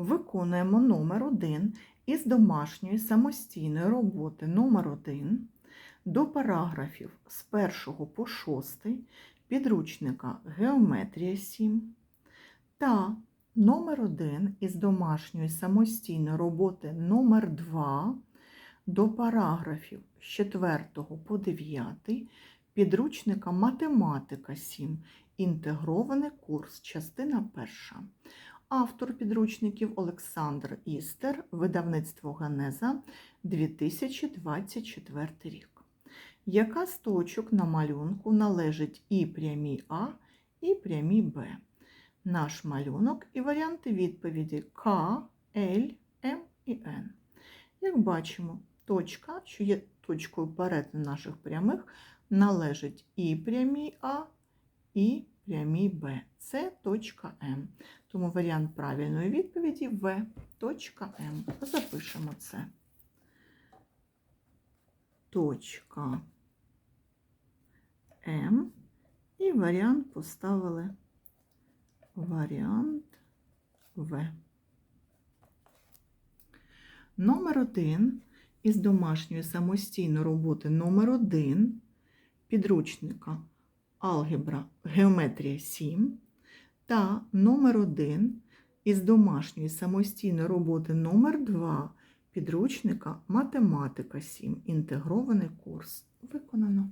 Виконуємо номер 1 із домашньої самостійної роботи номер 1 до параграфів з 1 по 6 підручника Геометрія 7 та номер 1 із домашньої самостійної роботи номер 2 до параграфів з 4 по 9 підручника Математика 7. Інтегрований курс, частина перша. Автор підручників Олександр Істер, видавництво Генеза 2024 рік. Яка з точок на малюнку належить і прямій А, і прямій Б? Наш малюнок і варіанти відповіді К, Л, М і Н. Як бачимо, точка, що є точкою перетину наших прямих, належить і прямій А, і прямій Б. Це точка М. Тому варіант правильної відповіді В. Точка М. Запишемо це. Точка М. І варіант поставили варіант В. Номер 1 із домашньої самостійної роботи номер 1 підручника Алгебра Геометрія 7 та номер 1 із домашньої самостійної роботи номер 2 підручника Математика 7. Інтегрований курс. Виконано.